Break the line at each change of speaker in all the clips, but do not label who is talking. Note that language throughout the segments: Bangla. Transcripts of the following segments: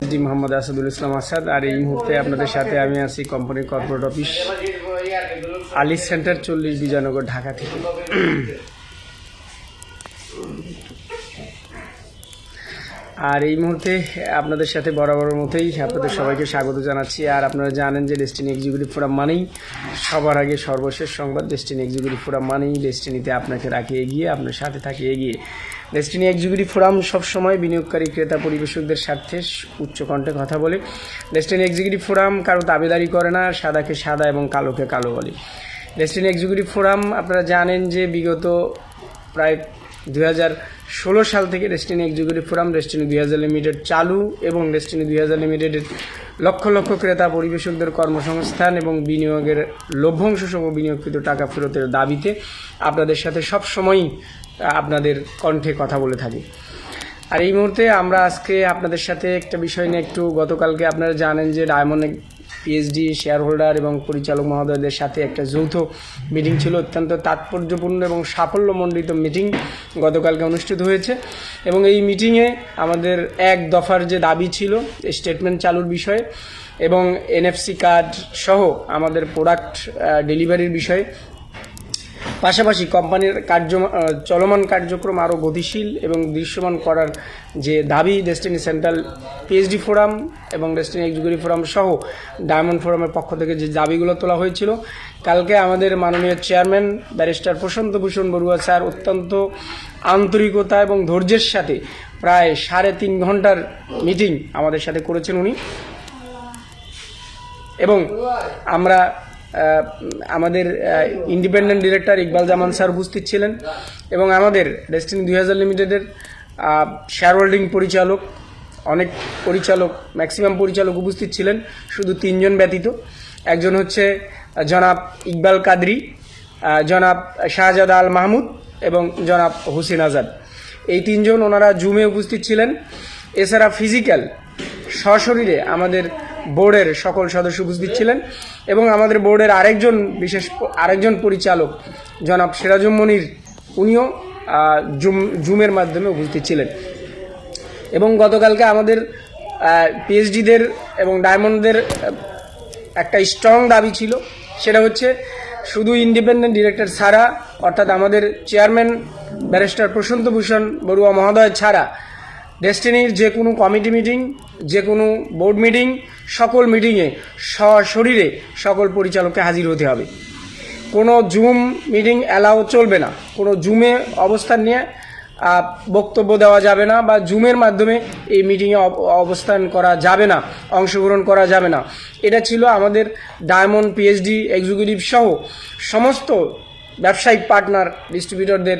জি, মোহাম্মদ আসাদুল ইসলাম আসাদ। আর এই মুহূর্তে আপনাদের সাথে আমি আছি কোম্পানির কর্পোরেট অফিস আলিস সেন্টার চল্লিশ বিজয়নগর, ঢাকা থেকে। আর এই মুহূর্তে আপনাদের সাথে বরাবর মতোই আপনাদের সবাইকে স্বাগত জানাচ্ছি। আর আপনারা জানেন যে ডেস্টিনি এক্সিকিউটিভ ফোরাম মানেই সবার আগে সর্বশেষ সংবাদ। ডেস্টিনি এক্সিকিউটিভ ফোরাম মানেই ডেস্টিনিতে আপনাকে রাখে, এগিয়ে আপনার সাথে থাকে, এগিয়ে। ডেস্টিনি এক্সিকিউটিভ ফোরাম সবসময় বিনিয়োগকারী ক্রেতা পরিবেশকদের স্বার্থে উচ্চ কণ্ঠে কথা বলে। ডেস্টিনি এক্সিকিউটিভ ফোরাম কারও দাবিদারি করে না, সাদাকে সাদা এবং কালোকে কালো বলে। ডেস্টিনি এক্সিকিউটিভ ফোরাম, আপনারা জানেন যে বিগত প্রায় দুই ষোলো সাল থেকে ডেস্টিনি এক্সিকিউটিভ ফোরাম ডেস্টিনি দুই হাজার লিমিটেড চালু এবং ডেস্টিনি দুই হাজার লিমিটেডের লক্ষ লক্ষ ক্রেতা পরিবেশকদের কর্মসংস্থান এবং বিনিয়োগের লভ্যাংশ সহ বিনিয়োগকৃত টাকা ফেরতের দাবিতে আপনাদের সাথে সব সময়ই আপনাদের কণ্ঠে কথা বলে থাকি। আর এই মুহূর্তে আমরা আজকে আপনাদের সাথে একটা বিষয় নিয়ে একটু গতকালকে আপনারা জানেন যে ডায়মন্ড পিএইচডি শেয়ার হোল্ডার এবং পরিচালক মহোদয়দের সাথে একটা যৌথ মিটিং ছিল, অত্যন্ত তাৎপর্যপূর্ণ এবং সাফল্যমণ্ডিত মিটিং গতকালকে অনুষ্ঠিত হয়েছে। এবং এই মিটিংয়ে আমাদের এক দফার যে দাবি ছিল স্টেটমেন্ট চালুর বিষয়ে এবং এনএফসি কার্ড সহ আমাদের প্রোডাক্ট ডেলিভারির বিষয়ে পাশাপাশি কোম্পানির কার্য চলমান কার্যক্রম আরও গতিশীল এবং দৃশ্যমান করার যে দাবি ডেস্টিনি সেন্ট্রাল পিএইচডি ফোরাম এবং ডেস্টিনি এক্সিকিউটিভ ফোরাম সহ ডায়মন্ড ফোরামের পক্ষ থেকে যে দাবিগুলো তোলা হয়েছিল, কালকে আমাদের মাননীয় chairman barrister Prashanta Bhushan Barua sir অত্যন্ত আন্তরিকতা এবং ধৈর্যের সাথে প্রায় সাড়ে তিন ঘণ্টার মিটিং আমাদের সাথে করেছেন উনি। এবং আমরা আমাদের independent director Iqbal Zaman sir উপস্থিত ছিলেন এবং আমাদের ডেস্টিনি দুই হাজার লিমিটেডের শেয়ার হোল্ডিং পরিচালক, অনেক পরিচালক ম্যাক্সিমাম পরিচালক উপস্থিত ছিলেন, শুধু তিনজন ব্যতীত। একজন হচ্ছে জনাব ইকবাল কাদরি জনাব শাহজাদ আল মাহমুদ এবং জনাব হুসেন আজাদ। এই তিনজন ওনারা জুমে উপস্থিত ছিলেন। এছাড়া ফিজিক্যাল সশরীরে আমাদের বোর্ডের সকল সদস্য উপস্থিত ছিলেন এবং আমাদের বোর্ডের আরেকজন বিশেষ আরেকজন পরিচালক, জনাব সিরাজুম মনির, উনিও জুম, জুমের মাধ্যমে উপস্থিত ছিলেন। এবং গতকালকে আমাদের পিএইচডিদের এবং ডায়মন্ডদের একটা স্ট্রং দাবি ছিল, সেটা হচ্ছে শুধু ইন্ডিপেন্ডেন্ট ডিরেক্টর ছাড়া, অর্থাৎ আমাদের চেয়ারম্যান ব্যারিস্টার প্রশান্ত ভূষণ বড়ুয়া মহোদয় ছাড়া ডেস্টিনির যে কোনো কমিটি মিটিং যে কোনো বোর্ড মিটিং সকল মিটিংয়ে সশরীরে সকল পরিচালককে হাজির হতে হবে। কোনো জুম মিটিং অ্যালাও চলবে না। কোনো জুমে অবস্থান নিয়ে বক্তব্য দেওয়া যাবে না বা জুমের মাধ্যমে এই মিটিংয়ে অব- অবস্থান করা যাবে না, অংশগ্রহণ করা যাবে না। এটা ছিল আমাদের ডায়মন্ড পিএইচডি এক্সিকিউটিভ সহ সমস্ত ব্যবসায়িক পার্টনার ডিস্ট্রিবিউটরদের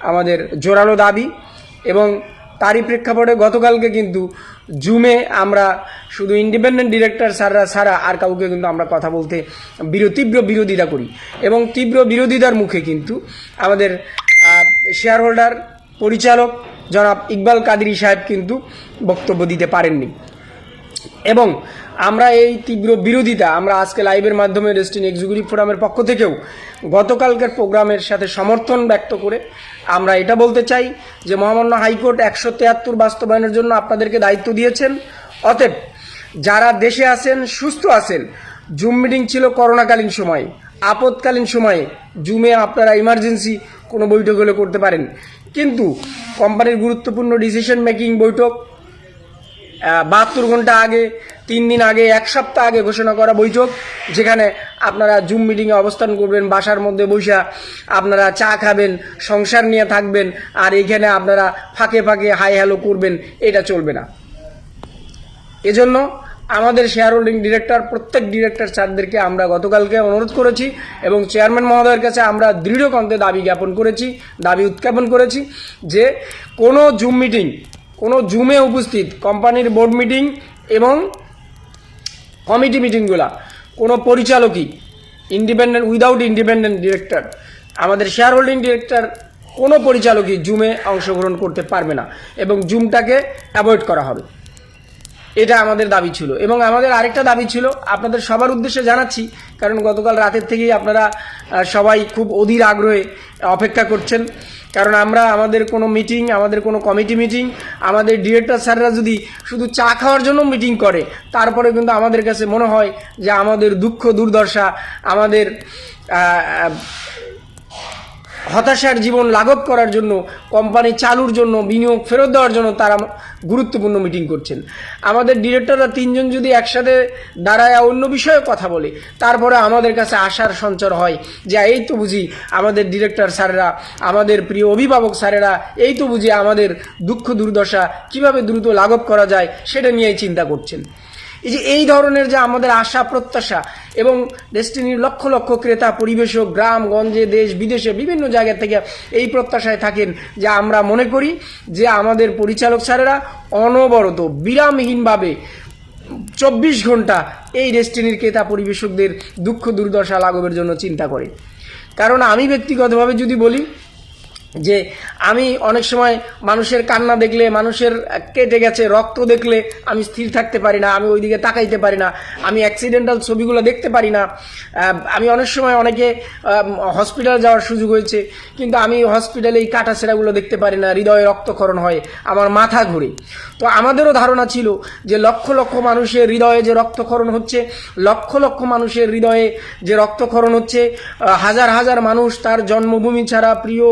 আমাদের জোরালো দাবি এবং তারই প্রেক্ষাপটে গতকালকে কিন্তু জুমে আমরা শুধু ইন্ডিপেন্ডেন্ট ডিরেক্টর স্যাররা ছাড়া আর কাউকে কিন্তু আমরা কথা বলতে বিরো তীব্র বিরোধিতা করি। এবং তীব্র বিরোধিতার মুখে কিন্তু আমাদের শেয়ার হোল্ডার পরিচালক জনাব ইকবাল কাদিরি সাহেব কিন্তু বক্তব্য দিতে পারেননি। এবং আমরা এই তীব্র বিরোধিতা আমরা আজকে লাইভের মাধ্যমে ডেস্টিনি এক্সিকিউটিভ ফোরামের পক্ষ থেকেও গতকালকের প্রোগ্রামের সাথে সমর্থন ব্যক্ত করে আমরা এটা বলতে চাই যে মহামান্য হাইকোর্ট একশো তেয়াত্তর বাস্তবায়নের জন্য আপনাদেরকে দায়িত্ব দিয়েছেন। অতএব যারা দেশে আছেন, সুস্থ আছেন, জুম মিটিং ছিল করোনাকালীন সময়ে, আপদকালীন সময়ে, জুমে আপনারা ইমার্জেন্সি কোনো বৈঠক হলে করতে পারেন। কিন্তু কোম্পানির গুরুত্বপূর্ণ ডিসিশন মেকিং বৈঠক বাহাত্তর ঘণ্টা আগে তিন দিন আগে, এক সপ্তাহ আগে ঘোষণা করা বৈঠক, যেখানে আপনারা জুম মিটিংয়ে অবস্থান করবেন, বাসার মধ্যে বৈশা আপনারা চা খাবেন, সংসার নিয়ে থাকবেন, আর এখানে আপনারা ফাঁকে ফাঁকে হাই হ্যালো করবেন, এটা চলবে না। এজন্য আমাদের শেয়ার হোল্ডিং ডিরেক্টর প্রত্যেক ডিরেক্টর স্যারদেরকে আমরা গতকালকে অনুরোধ করেছি এবং চেয়ারম্যান মহোদয়ের কাছে আমরা দৃঢ় কণ্ঠে দাবি জ্ঞাপন করেছি, দাবি উত্থাপন করেছি যে কোনো জুম মিটিং, কোনো জুমে উপস্থিত কোম্পানির বোর্ড মিটিং এবং কমিটি মিটিংগুলা। কোনো পরিচালকই ইন্ডিপেন্ডেন্ট উইদাউট ইন্ডিপেন্ডেন্ট ডিরেক্টর আমাদের শেয়ার হোল্ডিং ডিরেক্টর কোনো পরিচালকই জুমে অংশগ্রহণ করতে পারবে না এবং জুমটাকে অ্যাভয়েড করা হবে। এটা আমাদের দাবি ছিল। এবং আমাদের আরেকটা দাবি ছিল, আপনাদের সবার উদ্দেশ্যে জানাচ্ছি, কারণ গতকাল রাতের থেকেই আপনারা সবাই খুব অধীর আগ্রহে অপেক্ষা করছেন। কারণ আমরা, আমাদের কোনো মিটিং, আমাদের কোনো কমিটি মিটিং, আমাদের ডিরেক্টর স্যাররা যদি শুধু চা খাওয়ার জন্য মিটিং করে তারপরে কিন্তু আমাদের কাছে মনে হয় যে আমাদের দুঃখ দুর্দশা, আমাদের হতাশার জীবন লাঘব করার জন্য কোম্পানি চালুর জন্য, বিনিয়োগ ফেরত দেওয়ার জন্য তারা গুরুত্বপূর্ণ মিটিং করছেন। আমাদের ডিরেক্টররা তিনজন যদি একসাথে দাঁড়ায় অন্য বিষয়ে কথা বলে, তারপরে আমাদের কাছে আশার সঞ্চার হয় যে এই তো বুঝি আমাদের ডিরেক্টর স্যারেরা, আমাদের প্রিয় অভিভাবক স্যারেরা, এই তো বুঝি আমাদের দুঃখ দুর্দশা কীভাবে দ্রুত লাঘব করা যায়, সেটা নিয়েই চিন্তা করছেন। এই যে এই ধরনের যে আমাদের আশা, প্রত্যাশা এবং ডেস্টিনির লক্ষ লক্ষ ক্রেতা, পরিবেশক, গ্রাম, গঞ্জে, দেশ, বিদেশে বিভিন্ন জায়গা থেকে এই প্রত্যাশায় থাকেন যে আমরা মনে করি যে আমাদের পরিচালক স্যারেরা অনবরত বিরামহীনভাবে চব্বিশ ঘণ্টা এই ডেস্টিনির ক্রেতা, পরিবেশকদের দুঃখ দুর্দশা লাঘবের জন্য চিন্তা করে। কারণ আমি ব্যক্তিগতভাবে যদি বলি যে আমি অনেক সময় মানুষের কান্না দেখলে, মানুষের কেটে গেছে, রক্ত দেখলে আমি স্থির থাকতে পারি না, আমি ওইদিকে তাকাইতে পারি না, আমি অ্যাক্সিডেন্টাল ছবিগুলো দেখতে পারি না। আমি অনেক সময় অনেকে হসপিটাল যাওয়ার সুযোগ হয়েছে, কিন্তু আমি হসপিটালে এই কাটা সেরাগুলো দেখতে পারি না, হৃদয়ে রক্তক্ষরণ হয়, আমার মাথা ঘুরে। তো আমাদেরও ধারণা ছিল যে লক্ষ লক্ষ মানুষের হৃদয়ে যে রক্তক্ষরণ হচ্ছে, লক্ষ লক্ষ মানুষের হৃদয়ে যে রক্তক্ষরণ হচ্ছে হাজার হাজার মানুষ তার জন্মভূমি ছাড়া প্রিয়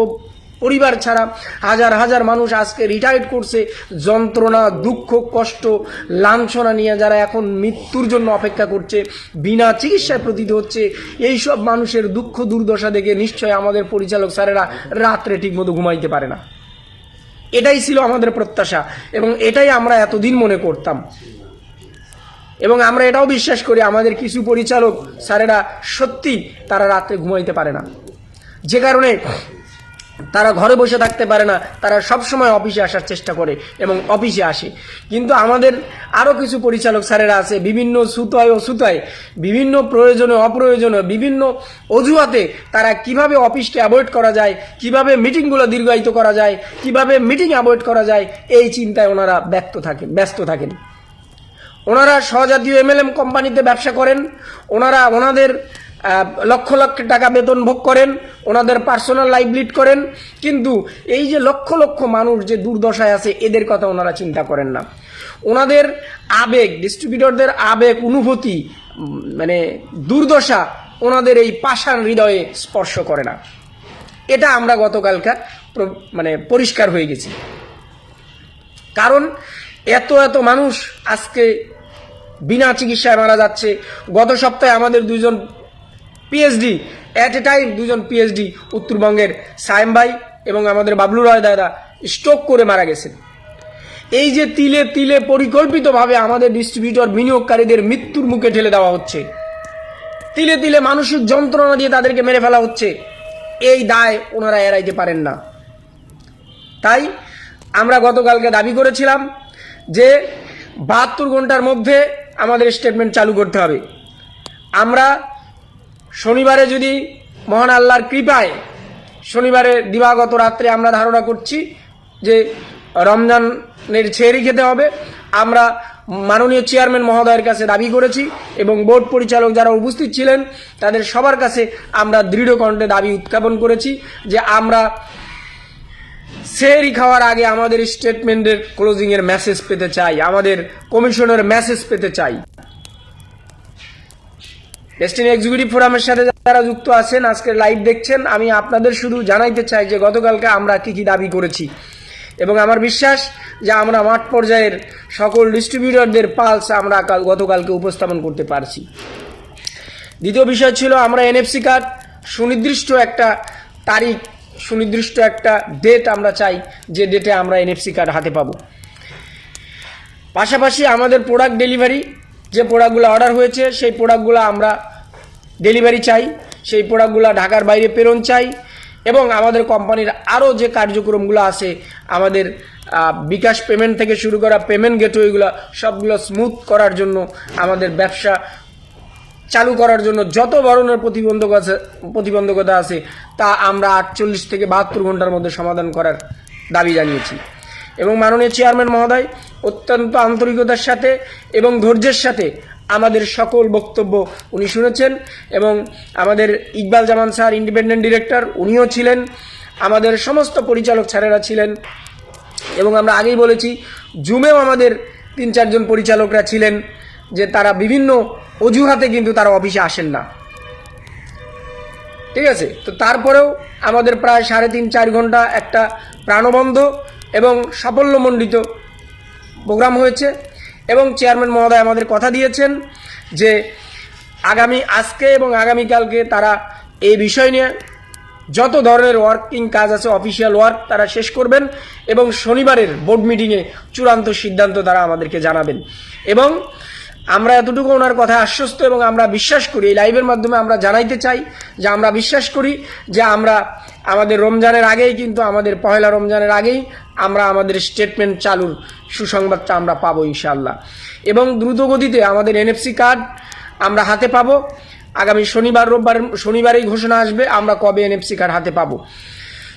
পরিবার ছাড়া হাজার হাজার মানুষ আজকে রিটায়ার্ড করছে। যন্ত্রণা, দুঃখ, কষ্ট, লাঞ্ছনা নিয়ে যারা এখন মৃত্যুর জন্য অপেক্ষা করছে, বিনা চিকিৎসায় প্রতীত হচ্ছে এই সব মানুষের দুঃখ, দুর্দশা দেখে নিশ্চয় আমাদের পরিচালক স্যারেরা রাত্রে ঠিকমতো ঘুমাইতে পারে না। এটাই ছিল আমাদের প্রত্যাশা এবং এটাই আমরা এতদিন মনে করতাম। এবং আমরা এটাও বিশ্বাস করি আমাদের কিছু পরিচালক স্যারেরা সত্যি তারা রাত্রে ঘুমাইতে পারে না। যে কারণে তারা ঘরে বসে থাকতে পারে না, তারা সব সময় অফিসে আসার চেষ্টা করে এবং অফিসে আসে। কিন্তু আমাদের আরও কিছু পরিচালক স্যারেরা আছে, বিভিন্ন সুতোয় ও সুতায়, বিভিন্ন প্রয়োজনে, অপ্রয়োজনে, বিভিন্ন অজুহাতে তারা কীভাবে অফিসকে অ্যাভয়েড করা যায়, কীভাবে মিটিংগুলো দীর্ঘায়িত করা যায়, কীভাবে মিটিং অ্যাভয়েড করা যায়, এই চিন্তায় ওনারা ব্যক্ত থাকেন, ব্যস্ত থাকেন। ওনারা স্বজাতীয় এমএলএম কোম্পানিতে ব্যবসা করেন, ওনারা ওনাদের লক্ষ লক্ষ টাকা বেতন ভোগ করেন, ওনাদের পার্সোনাল লাইফ লিড করেন। কিন্তু এই যে লক্ষ লক্ষ মানুষ যে দুর্দশায় আছে, এদের কথা ওনারা চিন্তা করেন না। ওনাদের আবেগ ডিস্ট্রিবিউটরদের আবেগ, অনুভূতি মানে দুর্দশা ওনাদের এই পাষাণ হৃদয়ে স্পর্শ করে না। এটা আমরা গতকালকার মানে পরিষ্কার হয়ে গেছি। কারণ এত এত মানুষ আজকে বিনা চিকিৎসায় মারা যাচ্ছে। গত সপ্তাহে আমাদের দুজন পিএইচডি অ্যাট এ টাইম দুজন পিএইচডি উত্তরবঙ্গের সায়েম ভাই এবং আমাদের বাবলু রয় দাদা স্ট্রোক করে মারা গেছেন। এই যে তিলে তিলে পরিকল্পিতভাবে আমাদের ডিস্ট্রিবিউটর বিনিয়োগকারীদের মৃত্যুর মুখে ঠেলে দেওয়া হচ্ছে। তিলে তিলে মানসিক যন্ত্রণা দিয়ে তাদেরকে মেরে ফেলা হচ্ছে। এই দায় ওনারা এড়াইতে পারেন না। তাই আমরা গতকালকে দাবি করেছিলাম যে বাহাত্তর ঘণ্টার মধ্যে আমাদের স্টেটমেন্ট চালু করতে হবে। আমরা শনিবারে যদি মহান আল্লাহর কৃপায় শনিবারে দিবাগত রাত্রে আমরা ধারণা করছি যে রমজানের ছেড়ি খেতে হবে, আমরা মাননীয় চেয়ারম্যান মহোদয়ের কাছে দাবি করেছি এবং বোর্ড পরিচালক যারা উপস্থিত ছিলেন তাদের সবার কাছে আমরা দৃঢ় কণ্ঠে দাবি উত্থাপন করেছি যে আমরা সেহরি খাওয়ার আগে আমাদের স্টেটমেন্টের ক্লোজিং এর মেসেজ পেতে চাই, আমাদের কমিশনের মেসেজ পেতে চাই। ডেস্টিনি এক্সিকিউটিভ ফোরামের সাথে যারা যুক্ত আছেন আজকে লাইভ দেখছেন, আমি আপনাদের শুধু জানাইতে চাই যে গতকালকে আমরা কি কি দাবি করেছি। এবং আমার বিশ্বাস যে আমরা মাঠ পর্যায়ের সকল ডিস্ট্রিবিউটরদের পালস আমরা কাল গতকালকে উপস্থাপন করতে পারছি। দ্বিতীয় বিষয় ছিল আমরা এনএফসি কার্ড সুনির্দিষ্ট একটা তারিখ, সুনির্দিষ্ট একটা ডেট আমরা চাই যে ডেটে আমরা এনএফসি কার্ড হাতে পাবো। পাশাপাশি আমাদের প্রোডাক্ট ডেলিভারি যে প্রোডাক্টগুলো অর্ডার হয়েছে, সেই প্রোডাক্টগুলো আমরা ডেলিভারি চাই, সেই প্রোডাক্টগুলো ঢাকার বাইরে প্রেরণ চাই এবং আমাদের কোম্পানির আরও যে কার্যক্রমগুলো আছে, আমাদের বিকাশ পেমেন্ট থেকে শুরু করা পেমেন্ট গেটওয়েগুলো সবগুলো স্মুথ করার জন্য, আমাদের ব্যবসা চালু করার জন্য যত ধরনের প্রতিবন্ধকতা আছে প্রতিবন্ধকতা আছে, তা আমরা আটচল্লিশ থেকে বাহাত্তর ঘণ্টার মধ্যে সমাধান করার দাবি জানিয়েছি। এবং মাননীয় চেয়ারম্যান মহোদয়, অত্যন্ত আন্তরিকতার সাথে এবং ধৈর্যের সাথে আমাদের সকল বক্তব্য উনি শুনেছেন এবং আমাদের Iqbal Zaman sir, independent director, উনিও ছিলেন, আমাদের সমস্ত পরিচালক স্যারেরা ছিলেন এবং আমরা আগেই বলেছি, জুমেও আমাদের তিন চারজন পরিচালকরা ছিলেন যে তারা বিভিন্ন অজুহাতে কিন্তু তারা অফিসে আসেন না। ঠিক আছে? তো তারপরেও আমাদের প্রায় সাড়ে তিন চার ঘণ্টা একটা প্রাণবন্ধ এবং সাফল্যমণ্ডিত প্রোগ্রাম হয়েছে এবং চেয়ারম্যান মহোদয় আমাদের কথা দিয়েছেন যে আগামী আজকে এবং আগামীকালকে তারা এই বিষয় নিয়ে যত ধরনের ওয়ার্কিং কাজ আছে অফিসিয়াল ওয়ার্ক তারা শেষ করবেন এবং শনিবারের বোর্ড মিটিংয়ে চূড়ান্ত সিদ্ধান্ত তারা আমাদেরকে জানাবেন। এবং আমরা এতটুকু ওনার কথা আশ্বস্ত এবং আমরা বিশ্বাস করি, এই লাইভের মাধ্যমে আমরা জানাইতে চাই যে আমরা বিশ্বাস করি যে আমরা আমাদের রমজানের আগেই কিন্তু আমাদের পহেলা রমজানের আগেই আমরা আমাদের স্টেটমেন্ট চালুর সুসংবাদটা আমরা পাবো ইনশাল্লাহ এবং দ্রুতগতিতে আমাদের এনএফসি কার্ড আমরা হাতে পাবো। আগামী শনিবার, রোববার শনিবারেই ঘোষণা আসবে আমরা কবে এনএফসি কার্ড হাতে পাবো।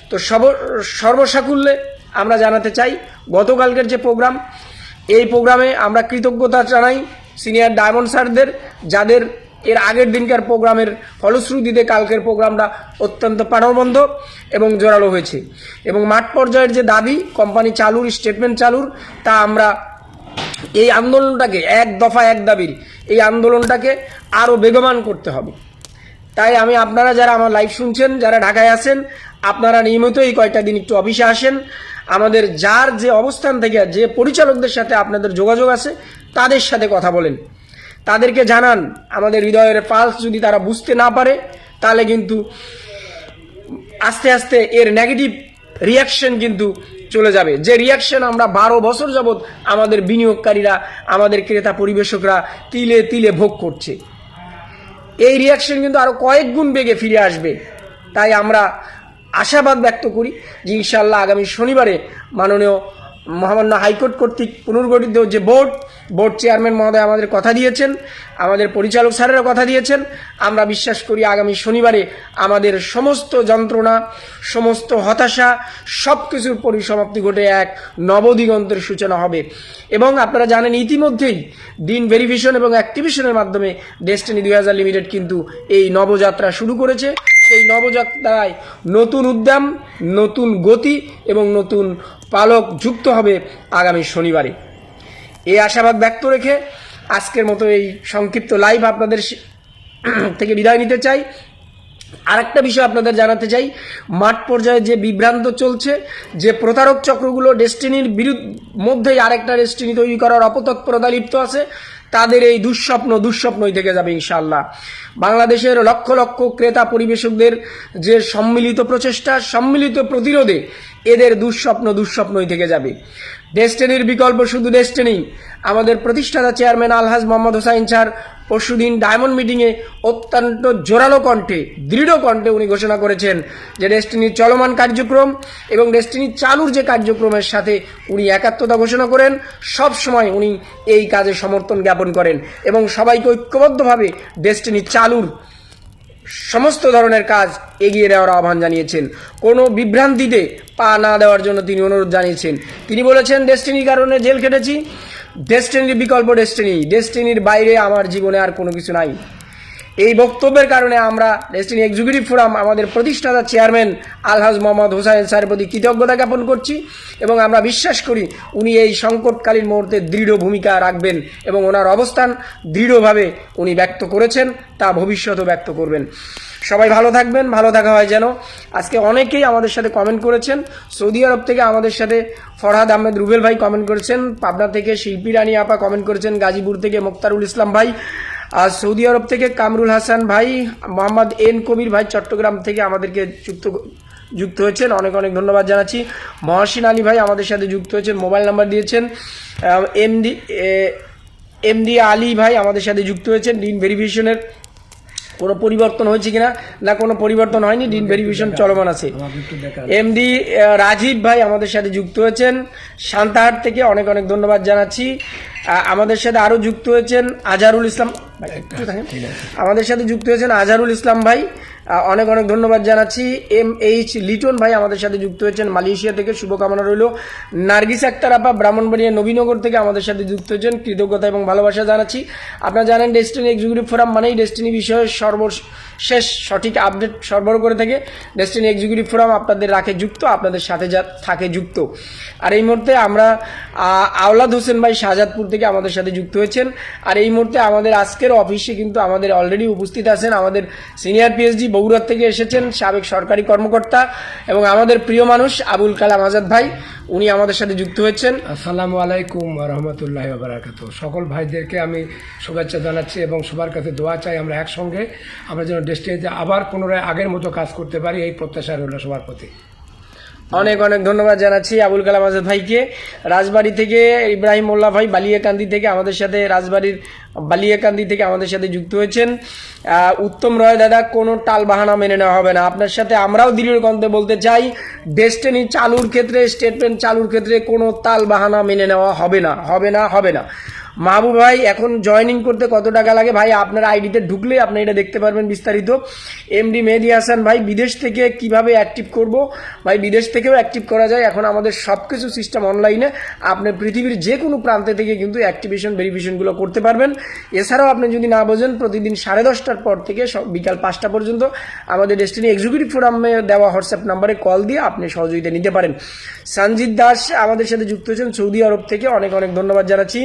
তো সব, সর্বসাকুল্যে আমরা জানাতে চাই, গতকালকের যে প্রোগ্রাম, এই প্রোগ্রামে আমরা কৃতজ্ঞতা জানাই সিনিয়র ডায়মন্ড স্যারদের যাদের এর আগের দিনকার প্রোগ্রামের ফলশ্রুতিতে কালকের প্রোগ্রামটা অত্যন্ত প্রাণবন্ধ এবং জোরালো হয়েছে। এবং মাঠ পর্যায়ের যে দাবি, কোম্পানি চালুর স্টেটমেন্ট চালুর, তা আমরা এই আন্দোলনটাকে এক দফা এক দাবির এই আন্দোলনটাকে আরও বেগমান করতে হবে। তাই আমি আপনারা যারা আমার লাইভ শুনছেন, যারা ঢাকায় আছেন, আপনারা নিয়মিত এই কয়টা দিন একটু অফিসে আসেন। আমাদের যার যে অবস্থান থেকে, যে পরিচালকদের সাথে আপনাদের যোগাযোগ আছে, তাদের সাথে কথা বলেন। তাদেরকে জানান, আমাদের হৃদয়ের পালস যদি তারা বুঝতে না পারে, তাহলে কিন্তু আস্তে আস্তে এর নেগেটিভ রিয়াকশন কিন্তু চলে যাবে। যে রিয়াকশন আমরা বারো বছর যাবৎ আমাদের বিনিয়োগকারীরা, আমাদের ক্রেতা পরিবেশকরা তিলে তিলে ভোগ করছে। এই রিয়াকশন কিন্তু আরও কয়েক গুণ বেগে ফিরে আসবে। তাই আমরা আশাবাদ ব্যক্ত করি যে ইনশাল্লাহ আগামী শনিবারে মাননীয় মহামান্য হাইকোর্ট কর্তৃক পুনর্গঠিত যে বোর্ড বোর্ড চেয়ারম্যান মহোদয় আমাদের কথা দিয়েছেন, আমাদের পরিচালক স্যারেরা কথা দিয়েছেন। আমরা বিশ্বাস করি আগামী শনিবারে আমাদের সমস্ত যন্ত্রণা, সমস্ত হতাশা সব কিছুর পরিসমাপ্তি ঘটে এক নবদিগন্তের সূচনা হবে। এবং আপনারা জানেন ইতিমধ্যেই দিন ভেরিফিকেশন এবং অ্যাক্টিভেশনের মাধ্যমে ডেস্টিনি দুই হাজার লিমিটেড কিন্তু এই নবযাত্রা শুরু করেছে। সেই নবযাত্রায় নতুন উদ্যম, নতুন গতি এবং নতুন পালক যুক্ত হবে আগামী শনিবারে। এই আশাবাদ ব্যক্ত রেখে আজকের মতো এই সংক্ষিপ্ত লাইভ আপনাদের থেকে বিদায় নিতে চাই। আরেকটা বিষয় আপনাদের জানাতে চাই। মাঠ পর্যায়ে যে বিভ্রান্ত চলছে, যে প্রতারক চক্রগুলো ডেস্টিনির বিরুদ্ধ মধ্যেই আরেকটা ডেস্টিনি তৈরি করার অপতৎপরতা লিপ্ত আছে, তাদের এই দুঃস্বপ্ন দুঃস্বপ্নই থেকে যাবে ইনশাল্লাহ বাংলাদেশের লক্ষ লক্ষ ক্রেতা পরিবেশকদের যে সম্মিলিত প্রচেষ্টা, সম্মিলিত প্রতিরোধে এদের দুঃস্বপ্ন দুঃস্বপ্নই থেকে যাবে। ডেস্টিনির বিকল্প শুধু ডেস্টিনি আমাদের প্রতিষ্ঠাতা চেয়ারম্যান আলহাজ মোহাম্মদ হোসাইন স্যার পরশুদিন ডায়মন্ড মিটিংয়ে অত্যন্ত জোরালো কণ্ঠে, দৃঢ় কণ্ঠে উনি ঘোষণা করেছেন যে ডেস্টিনির চলমান কার্যক্রম এবং ডেস্টিনির চালুর যে কার্যক্রমের সাথে উনি একাত্মতা ঘোষণা করেন, সব সময় উনি এই কাজে সমর্থন জ্ঞাপন করেন এবং সবাইকে ঐক্যবদ্ধভাবে ডেস্টিনি চালুর সমস্ত ধরনের কাজ এগিয়ে দেওয়ার আহ্বান জানিয়েছেন। কোনো বিভ্রান্তিতে পা না দেওয়ার জন্য তিনি অনুরোধ জানিয়েছেন। তিনি বলেছেন ডেস্টিনির কারণে জেল খেটেছি। ডেস্টিনির বিকল্প ডেস্টিনি ডেস্টিনির বাইরে আমার জীবনে আর কোনো কিছু নাই। এই বক্তব্যের কারণে আমরা ডেস্টিনি এক্সিকিউটিভ ফোরাম আমাদের প্রতিষ্ঠাতা চেয়ারম্যান আলহাজ মোহাম্মদ হোসাইন স্যারের প্রতি কৃতজ্ঞতা জ্ঞাপন করছি এবং আমরা বিশ্বাস করি উনি এই সংকটকালীন মুহূর্তে দৃঢ় ভূমিকা রাখবেন এবং ওনার অবস্থান দৃঢ়ভাবে উনি ব্যক্ত করেছেন, তা ভবিষ্যতেও ব্যক্ত করবেন। সবাই ভালো থাকবেন, ভালো থাকা হয় যেন। আজকে অনেকেই আমাদের সাথে কমেন্ট করেছেন। সৌদি আরব থেকে আমাদের সাথে ফরহাদ আহমেদ রুবেল ভাই কমেন্ট করেছেন। পাবনা থেকে শিল্পী রানী আপা কমেন্ট করেছেন। গাজীপুর থেকে মোক্তারুল ইসলাম ভাই। আর সৌদি আরব থেকে কামরুল হাসান ভাই, মোহাম্মদ এন কবির ভাই চট্টগ্রাম থেকে আমাদেরকে যুক্ত যুক্ত হয়েছেন। অনেক অনেক ধন্যবাদ জানাচ্ছি। মহসিন আলী ভাই আমাদের সাথে যুক্ত হয়েছেন, মোবাইল নাম্বার দিয়েছেন। এমডি এমডি আলী ভাই আমাদের সাথে যুক্ত হয়েছেন ডিন ভেরিফিকেশনের কোনো পরিবর্তন হয়েছে কিনা? না, কোনো পরিবর্তন হয়নি ডিন ভেরিফিকেশন চলমান আছে। এমডি রাজীব ভাই আমাদের সাথে যুক্ত হয়েছেন। সান্তাহাট থেকে অনেক অনেক ধন্যবাদ জানাচ্ছি। আমাদের সাথে আরও যুক্ত হয়েছেন আজহারুল ইসলাম। আমাদের সাথে যুক্ত হয়েছেন আজহারুল ইসলাম ভাই। অনেক অনেক ধন্যবাদ জানাচ্ছি। এম এইচ লিটন ভাই আমাদের সাথে যুক্ত হয়েছেন মালয়েশিয়া থেকে। শুভকামনা রইল। নার্গিস আক্তার আপা ব্রাহ্মণবাড়িয়া নবীনগর থেকে আমাদের সাথে যুক্ত হয়েছেন। কৃতজ্ঞতা এবং ভালোবাসা জানাচ্ছি। আপনারা জানেন ডেস্টিনি এক্সিকিউটিভ ফোরাম মানেই ডেস্টিনি বিষয়ে সর্বশেষ সঠিক আপডেট সরবরাহ করে থাকে। ডেস্টিনি এক্সিকিউটিভ ফোরাম আপনাদের রাখে যুক্ত আপনাদের সাথে যা থাকে যুক্ত। আর এই মুহূর্তে আমরা আওলাদ হোসেন ভাই শাহজাদপুর থেকে আমাদের সাথে যুক্ত হয়েছেন। আর এই মুহূর্তে আমাদের আজকের অফিসে কিন্তু আমাদের অলরেডি উপস্থিত আছেন আমাদের সিনিয়র পিএইচডি বগুড়ার থেকে এসেছেন সাবেক সরকারি কর্মকর্তা এবং আমাদের প্রিয় মানুষ আবুল কালাম আজাদ ভাই, উনি আমাদের সাথে যুক্ত হয়েছেন।
আসসালামু আলাইকুম রহমতুল্লাহ বারাকাত। সকল ভাইদেরকে আমি শুভেচ্ছা জানাচ্ছি এবং সবার কাছে দোয়া চাই আমরা একসঙ্গে আমরা যেন ডেস্টিনিতে আবার পুনরায় আগের মতো কাজ করতে পারি, এই প্রত্যাশা রইল সবার প্রতি।
অনেক অনেক ধন্যবাদ জানাচ্ছি আবুল কালাম আজাদ ভাইকে। রাজবাড়ি থেকে ইব্রাহিম মোল্লা ভাই বালিয়াকান্দি থেকে আমাদের সাথে, রাজবাড়ির বালিয়াকান্দি থেকে আমাদের সাথে যুক্ত হয়েছেন। উত্তম রয় দাদা, কোনো টাল বাহানা মেনে নেওয়া হবে না। আপনার সাথে আমরাও দৃঢ় কণ্ঠে বলতে চাই, ডেস্টিনি চালুর ক্ষেত্রে, স্টেটমেন্ট চালুর ক্ষেত্রে কোনো তাল বাহানা মেনে নেওয়া হবে না হবে না হবে না। মাহবুব ভাই, এখন জয়েনিং করতে কত টাকা লাগে? ভাই, আপনার আইডিতে ঢুকলে আপনি এটা দেখতে পারবেন বিস্তারিত। এমডি মেহেদি হাসান, ভাই, বিদেশ থেকে কীভাবে অ্যাক্টিভ করব? ভাই, বিদেশ থেকেও অ্যাক্টিভ করা যায়। এখন আমাদের সব কিছু সিস্টেম অনলাইনে আপনি পৃথিবীর যে কোনো প্রান্তে থেকে কিন্তু অ্যাক্টিভেশন ভেরিফিকেশনগুলো করতে পারবেন। এছাড়াও আপনি যদি না বোঝেন, প্রতিদিন সাড়ে দশটার পর থেকে বিকাল পাঁচটা পর্যন্ত আমাদের ডেস্টিনি এক্সিকিউটিভ ফোরামে দেওয়া হোয়াটসঅ্যাপ নাম্বারে কল দিয়ে আপনি সহযোগিতা নিতে পারেন। সঞ্জিত দাস আমাদের সাথে যুক্ত হয়েছেন সৌদি আরব থেকে। অনেক অনেক ধন্যবাদ জানাচ্ছি।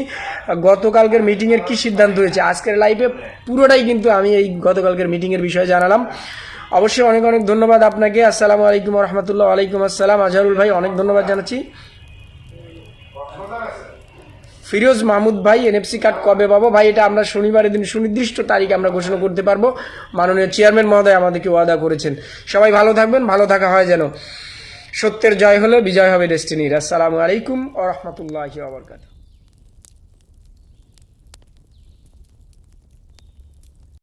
গতকালকের মিটিংয়ের কি সিদ্ধান্ত হয়েছে? আজকের লাইভে পুরোটাই কিন্তু আমি এই গতকালকের মিটিংয়ের বিষয়ে জানালাম। অবশ্যই অনেক অনেক ধন্যবাদ আপনাকে। আসসালামু আলাইকুম রহমতুল্লাহ। আলাইকুম আসসালাম। আজহারুল ভাই, অনেক ধন্যবাদ জানাচ্ছি। ফিরোজ মাহমুদ ভাই এনএফসি কার্ড কবে পাবো? ভাই, এটা আমরা শনিবারের দিন সুনির্দিষ্ট তারিখ আমরা ঘোষণা করতে পারব। মাননীয় চেয়ারম্যান মহোদয় আমাদেরকে ওয়াদা করেছেন। সবাই ভালো থাকবেন, ভালো থাকা হয় যেন। সত্যের জয় হলে বিজয় হবে ডেস্টিনির। আসসালামু আলাইকুম ও রহমতুল্লাহি